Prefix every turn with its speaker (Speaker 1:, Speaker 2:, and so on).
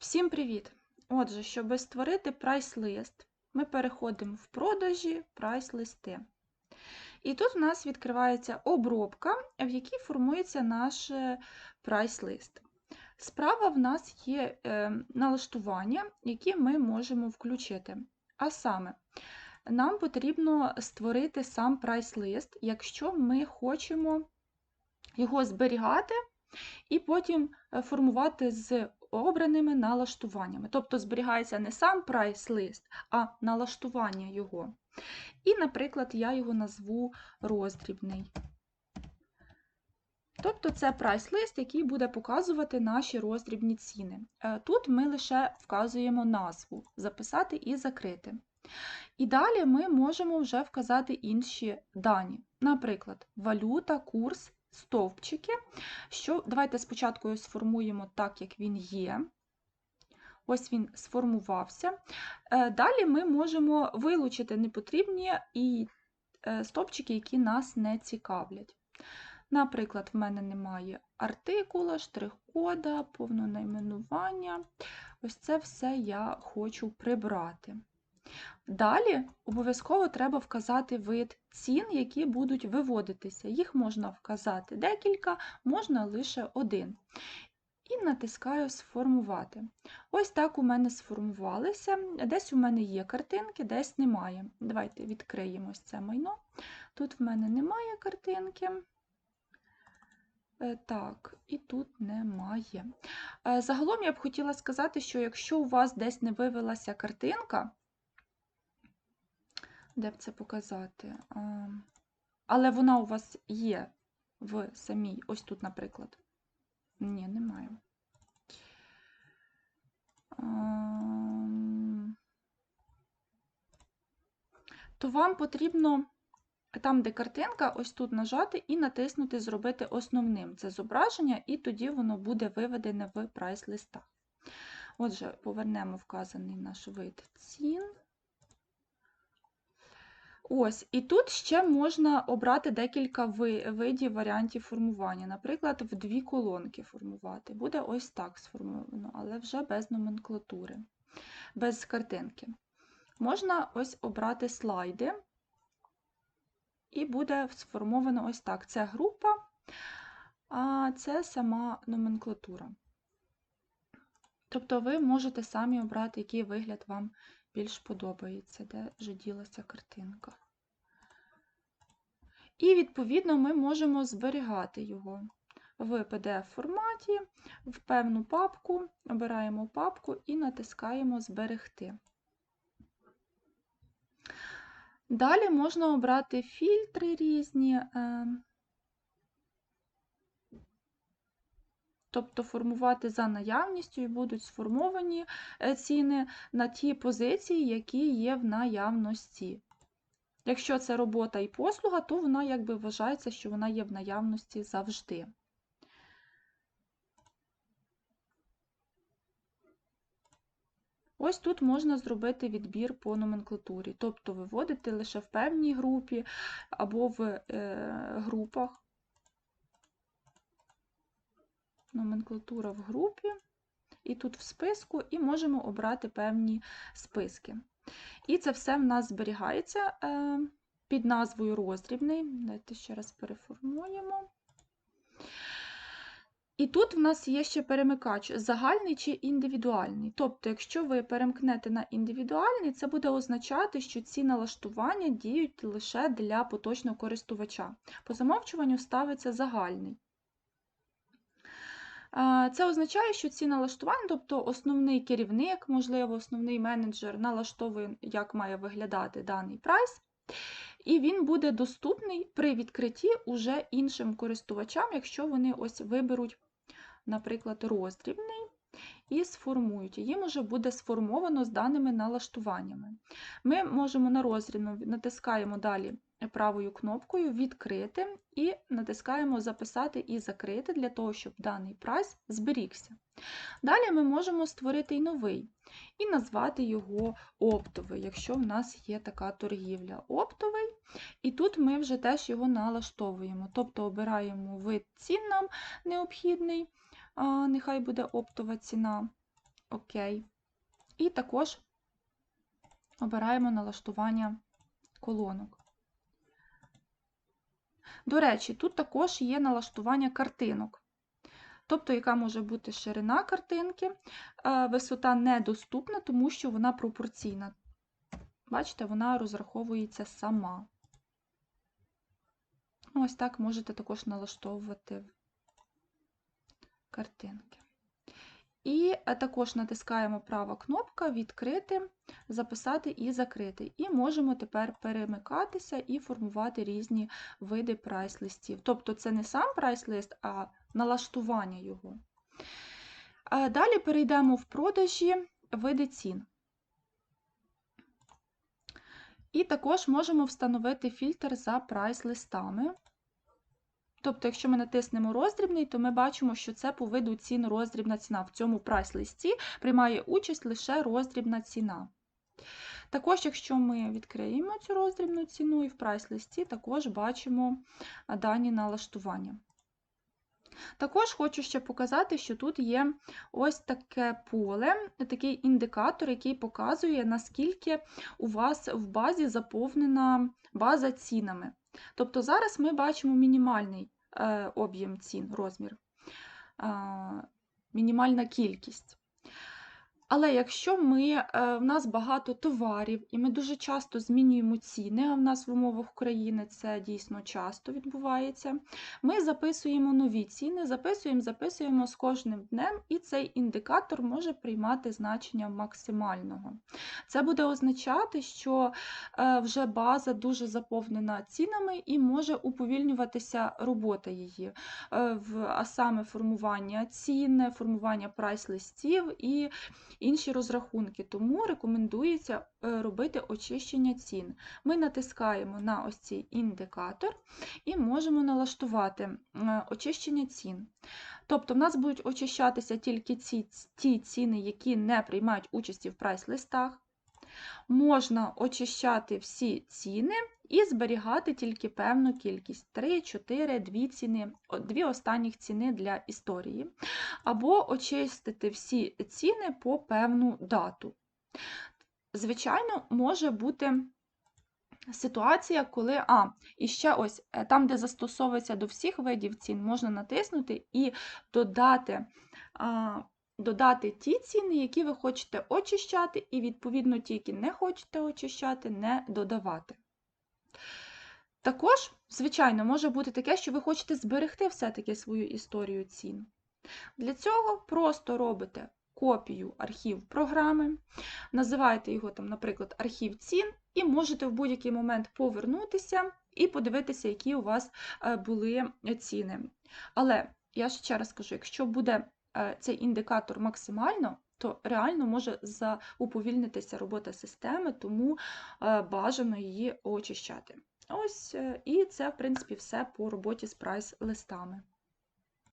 Speaker 1: Всім привіт! Отже, щоб створити прайс-лист, ми переходимо в продажі прайс-листи. І тут в нас відкривається обробка, в якій формується наш е, прайс-лист. Справа в нас є е, налаштування, які ми можемо включити. А саме, нам потрібно створити сам прайс-лист, якщо ми хочемо його зберігати і потім е, формувати з обраними налаштуваннями. Тобто зберігається не сам прайс-лист, а налаштування його. І, наприклад, я його назву роздрібний. Тобто це прайс-лист, який буде показувати наші роздрібні ціни. Е, тут ми лише вказуємо назву, записати і закрити. І далі ми можемо вже вказати інші дані. Наприклад, валюта, курс, стовпчики. Що, Давайте спочатку його сформуємо так, як він є. Ось він сформувався. Е, далі ми можемо вилучити непотрібні і е, стовпчики, які нас не цікавлять. Наприклад, в мене немає артикула, штрих-кода, повного найменування. Ось це все я хочу прибрати. Далі обов'язково треба вказати вид цін, які будуть виводитися. Їх можна вказати декілька, можна лише один. І натискаю Сформувати. Ось так у мене сформувалися. Десь у мене є картинки, десь немає. Давайте відкриємо це майно. Тут в мене немає картинки. Е, так, і тут немає. Е, загалом я б хотіла сказати, що якщо у вас десь не вивелася картинка, де б це показати? Але вона у вас є в самій, ось тут, наприклад. Ні, немає. То вам потрібно там, де картинка, ось тут нажати і натиснути Зробити основним це зображення, і тоді воно буде виведене в прайс-листах. Отже, повернемо вказаний наш вид цін. Ось, і тут ще можна обрати декілька видів варіантів формування. Наприклад, в дві колонки формувати. Буде ось так сформовано, але вже без номенклатури, без картинки. Можна ось обрати слайди, і буде сформовано ось так. Це група, а це сама номенклатура. Тобто ви можете самі обрати, який вигляд вам більш подобається, де вже ділася картинка. І, відповідно, ми можемо зберігати його в PDF-форматі, в певну папку, обираємо папку і натискаємо Зберегти. Далі можна обрати фільтри різні, е, тобто формувати за наявністю і будуть сформовані е, ціни на ті позиції, які є в наявності. Якщо це робота і послуга, то вона якби вважається, що вона є в наявності завжди. Ось тут можна зробити відбір по номенклатурі, тобто виводити лише в певній групі або в е, групах. Номенклатура в групі, і тут в списку, і можемо обрати певні списки. І це все в нас зберігається е, під назвою роздрібний. Давайте ще раз переформуємо. І тут в нас є ще перемикач загальний чи індивідуальний. Тобто, якщо ви перемкнете на індивідуальний, це буде означати, що ці налаштування діють лише для поточного користувача. По замовчуванню ставиться загальний. Це означає, що ці налаштування, тобто основний керівник, можливо, основний менеджер налаштовує, як має виглядати даний прайс, і він буде доступний при відкритті уже іншим користувачам, якщо вони ось виберуть, наприклад, роздрібний і сформують. Їм уже буде сформовано з даними налаштуваннями. Ми можемо на розрібну натискаємо далі правою кнопкою Відкрити і натискаємо Записати і закрити для того, щоб даний прайс зберігся. Далі ми можемо створити і новий, і назвати його оптовий, якщо в нас є така торгівля. Оптовий, і тут ми вже теж його налаштовуємо, тобто обираємо вид цін нам необхідний, нехай буде оптова ціна. Окей. І також обираємо налаштування колонок. До речі, тут також є налаштування картинок. Тобто, яка може бути ширина картинки, е, висота недоступна, тому що вона пропорційна. Бачите, вона розраховується сама. Ось так можете також налаштовувати картинки. І е, також натискаємо права кнопка Відкрити, записати і закрити. І можемо тепер перемикатися і формувати різні види прайс-листів. Тобто це не сам прайс-лист, а налаштування його. Е, Далі перейдемо в продажі види цін. І також можемо встановити фільтр за прайс-листами. Тобто, якщо ми натиснемо роздрібний, то ми бачимо, що це по виду цін роздрібна ціна. В цьому прайс-листі приймає участь лише роздрібна ціна. Також, якщо ми відкриємо цю роздрібну ціну і в прайс-листі, також бачимо дані налаштування. Також хочу ще показати, що тут є ось таке поле, такий індикатор, який показує, наскільки у вас в базі заповнена база цінами. Тобто зараз ми бачимо мінімальний е, об'єм цін, розмір, мінімальна кількість. Але якщо ми, е, в нас багато товарів, і ми дуже часто змінюємо ціни, а в нас в умовах України це дійсно часто відбувається, ми записуємо нові ціни, записуємо, записуємо з кожним днем, і цей індикатор може приймати значення максимального. Це буде означати, що е, вже база дуже заповнена цінами і може уповільнюватися робота її, е, а саме формування цін, формування прайс-листів і інші розрахунки, тому рекомендується е, робити очищення цін. Ми натискаємо на ось цей індикатор і можемо налаштувати е, очищення цін. Тобто в нас будуть очищатися тільки ці, ті ціни, які не приймають участі в прайс-листах. Можна очищати всі ціни і зберігати тільки певну кількість 3, 4, 2 ціни, дві останніх ціни для історії, або очистити всі ціни по певну дату. Звичайно, може бути ситуація, коли, а, і ще ось е, там, де застосовується до всіх видів цін, можна натиснути і додати. а, Додати ті ціни, які ви хочете очищати, і, відповідно, ті, які не хочете очищати, не додавати. Також, звичайно, може бути таке, що ви хочете зберегти все-таки свою історію цін. Для цього просто робите копію архів програми, називаєте його, там, наприклад, архів цін, і можете в будь-який момент повернутися і подивитися, які у вас е, були ціни. Але я ще раз кажу, якщо буде е, цей індикатор максимально, то реально може зауповільнитися робота системи, тому е, бажано її очищати. Ось, е, і це, в принципі, все по роботі з прайс-листами.